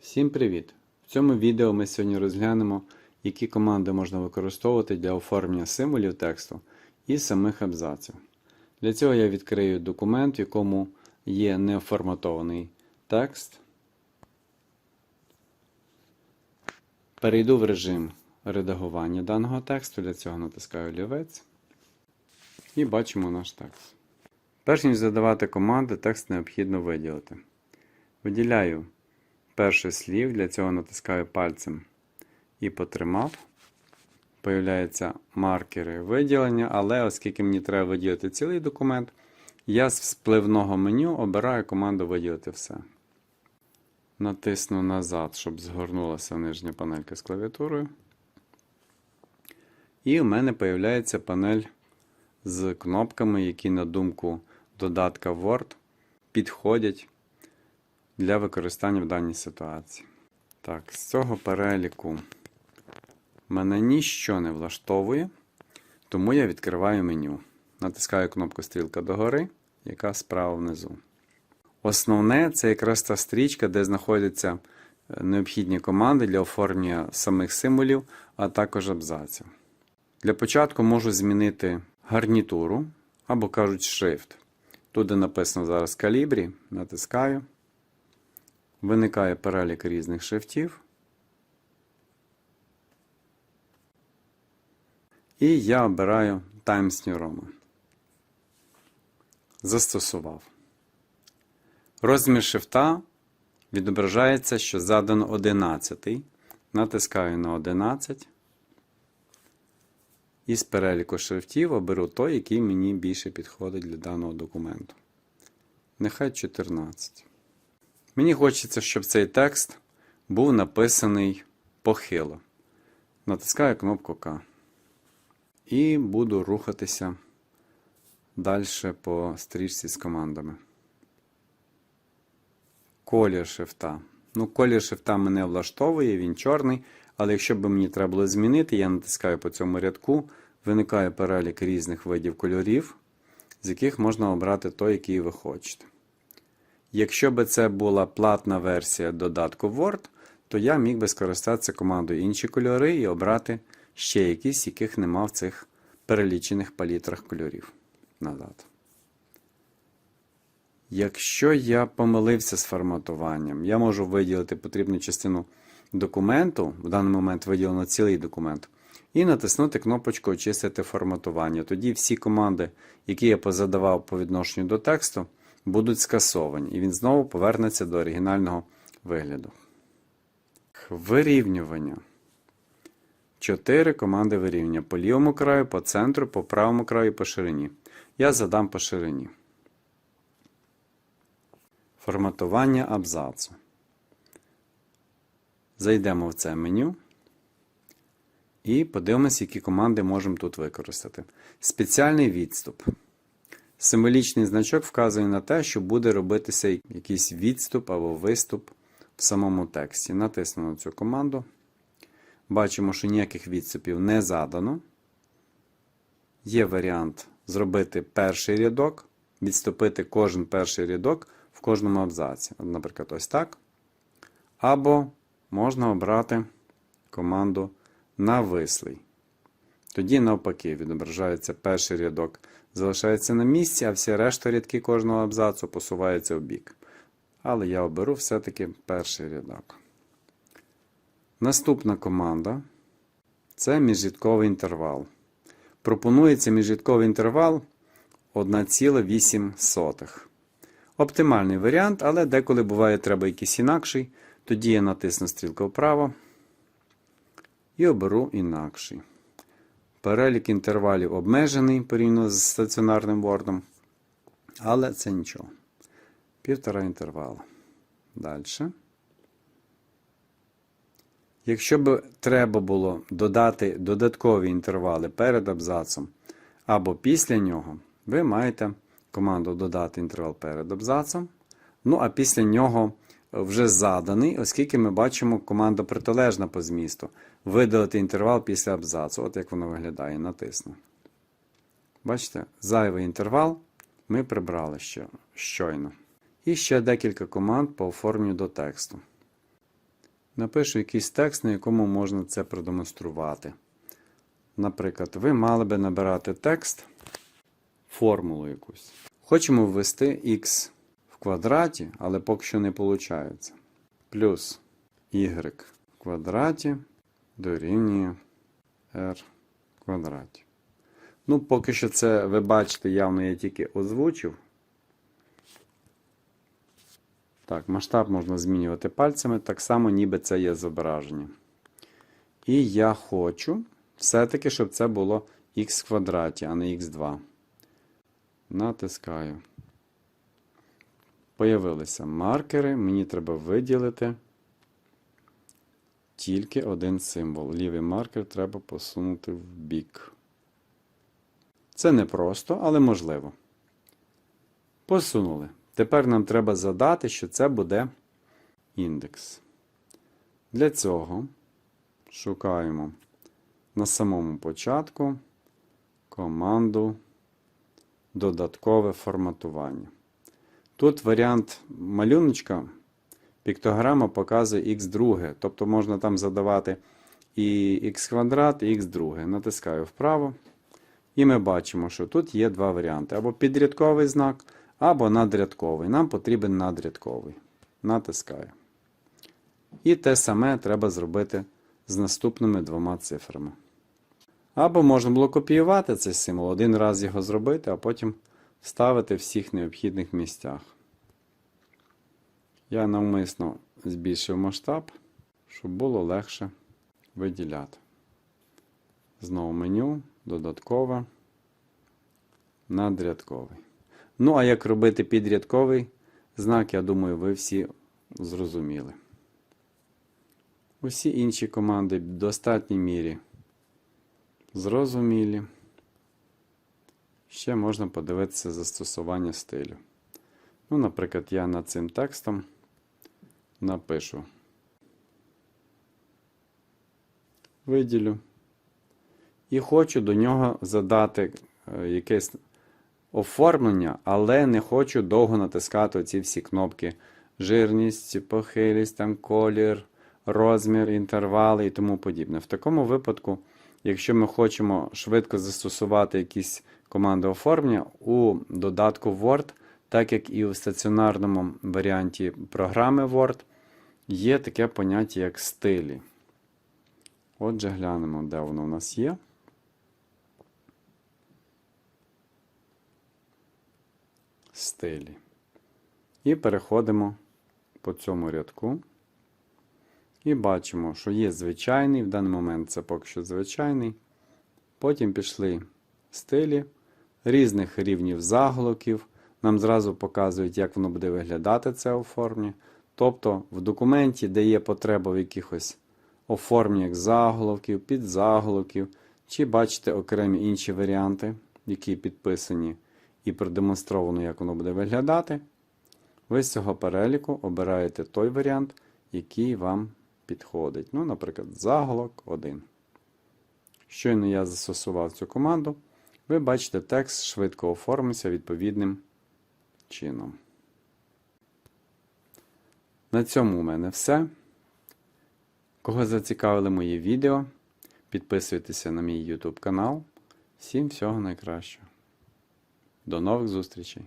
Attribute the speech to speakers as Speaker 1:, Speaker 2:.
Speaker 1: Всім привіт! В цьому відео ми сьогодні розглянемо, які команди можна використовувати для оформлення символів тексту і самих абзаців. Для цього я відкрию документ, в якому є неформатований текст. Перейду в режим редагування даного тексту. Для цього натискаю олівець і бачимо наш текст. Перш ніж задавати команди, текст необхідно виділити. Виділяю перший слів, для цього натискаю пальцем і потримав. Появляються маркери виділення, але оскільки мені треба виділити цілий документ, я з спливного меню обираю команду виділити все. Натисну назад, щоб згорнулася нижня панелька з клавіатурою. І в мене появляється панель з кнопками, які, на думку додатка Word, підходять для використання в даній ситуації. Так, з цього переліку мене ніщо не влаштовує, тому я відкриваю меню. Натискаю кнопку стрілка догори, яка справа внизу. Основне це якраз та стрічка, де знаходяться е, необхідні команди для оформлення самих символів, а також абзаців. Для початку можу змінити гарнітуру або кажуть шрифт. Тут написано зараз калібрі, натискаю. Виникає перелік різних шрифтів. І я обираю Times New Roman. Застосував. Розмір шрифта відображається, що задано 11. Натискаю на 11. І з переліку шрифтів оберу той, який мені більше підходить для даного документу. Нехай 14. Мені хочеться, щоб цей текст був написаний похило. Натискаю кнопку К. І буду рухатися далі по стрічці з командами. Колір шрифта. Ну, колір шрифта мене влаштовує, він чорний. Але якщо б мені треба було змінити, я натискаю по цьому рядку, виникає перелік різних видів кольорів, з яких можна обрати той, який ви хочете. Якщо б це була платна версія додатку Word, то я міг би скористатися командою інші кольори і обрати ще якісь, яких нема в цих перелічених палітрах кольорів назад. Якщо я помилився з форматуванням, я можу виділити потрібну частину документу, в даний момент виділено цілий документ, і натиснути кнопочку Очистити форматування. Тоді всі команди, які я позадавав по відношенню до тексту, будуть скасовані, і він знову повернеться до оригінального вигляду. Вирівнювання. Чотири команди вирівнювання. По лівому краю, по центру, по правому краю по ширині. Я задам по ширині. Форматування абзацу. Зайдемо в це меню. І подивимося, які команди можемо тут використати. Спеціальний відступ. Символічний значок вказує на те, що буде робитися якийсь відступ або виступ в самому тексті. Натисну на цю команду. Бачимо, що ніяких відступів не задано. Є варіант зробити перший рядок, відступити кожен перший рядок в кожному абзаці. Наприклад, ось так. Або можна обрати команду навислий. Тоді, навпаки, відображається перший рядок, залишається на місці, а всі решта рядки кожного абзацу посуваються в бік. Але я оберу все-таки перший рядок. Наступна команда це міжрядковий інтервал. Пропонується міжрядковий інтервал 1,8. Оптимальний варіант, але деколи буває треба якийсь інакший. Тоді я натисну стрілку вправо і оберу інакший. Перелік інтервалів обмежений порівняно з стаціонарним Word, але це нічого. Півтора інтервала. Далі. Якщо б треба було додати додаткові інтервали перед абзацом або після нього, ви маєте команду додати інтервал перед абзацом. Ну, а після нього вже заданий, оскільки ми бачимо команда протилежна по змісту. Видалити інтервал після абзацу. От як воно виглядає, натисну. Бачите, зайвий інтервал ми прибрали ще, щойно. І ще декілька команд по оформленню до тексту. Напишу якийсь текст, на якому можна це продемонструвати. Наприклад, ви мали би набирати текст, формулу якусь. Хочемо ввести x квадраті, але поки що не виходить. Плюс y в квадраті дорівнює r в квадраті. Ну, поки що це, ви бачите, явно я тільки озвучив. Так, масштаб можна змінювати пальцями, так само, ніби це є зображення. І я хочу все-таки, щоб це було х в квадраті, а не х2. Натискаю. Появилися маркери. Мені треба виділити тільки один символ. Лівий маркер треба посунути в бік. Це не просто, але можливо. Посунули. Тепер нам треба задати, що це буде індекс. Для цього шукаємо на самому початку команду додаткове форматування. Тут варіант малюночка, піктограма показує х2, тобто можна там задавати і х квадрат, і х2. Натискаю вправо. І ми бачимо, що тут є два варіанти: або підрядковий знак, або надрядковий. Нам потрібен надрядковий. Натискаю. І те саме треба зробити з наступними двома цифрами. Або можна було копіювати цей символ, один раз його зробити, а потім вставити в всіх необхідних місцях. Я навмисно збільшив масштаб, щоб було легше виділяти. Знову меню, додаткове, надрядковий. Ну, а як робити підрядковий знак, я думаю, ви всі зрозуміли. Усі інші команди в достатній мірі зрозумілі. Ще можна подивитися застосування стилю. Ну, наприклад, я над цим текстом напишу. Виділю. І хочу до нього задати е, якесь оформлення, але не хочу довго натискати ці всі кнопки. Жирність, похилість, там колір, розмір, інтервали і тому подібне. В такому випадку, якщо ми хочемо швидко застосувати якісь команди оформлення у додатку Word, так як і у стаціонарному варіанті програми Word, є таке поняття, як стилі. Отже, глянемо, де воно у нас є. Стилі. І переходимо по цьому рядку. І бачимо, що є звичайний, в даний момент це поки що звичайний. Потім пішли стилі різних рівнів заголовків. Нам зразу показують, як воно буде виглядати це оформлення. Тобто в документі, де є потреба в якихось оформленнях заголовків, підзаголовків, чи бачите окремі інші варіанти, які підписані і продемонстровано, як воно буде виглядати. Ви з цього переліку обираєте той варіант, який вам підходить. Ну, наприклад, заголовок 1. Щойно я застосував цю команду, ви бачите, текст швидко оформився відповідним чином. На цьому у мене все. Кого зацікавили мої відео, підписуйтеся на мій YouTube канал. Всім всього найкращого. До нових зустрічей!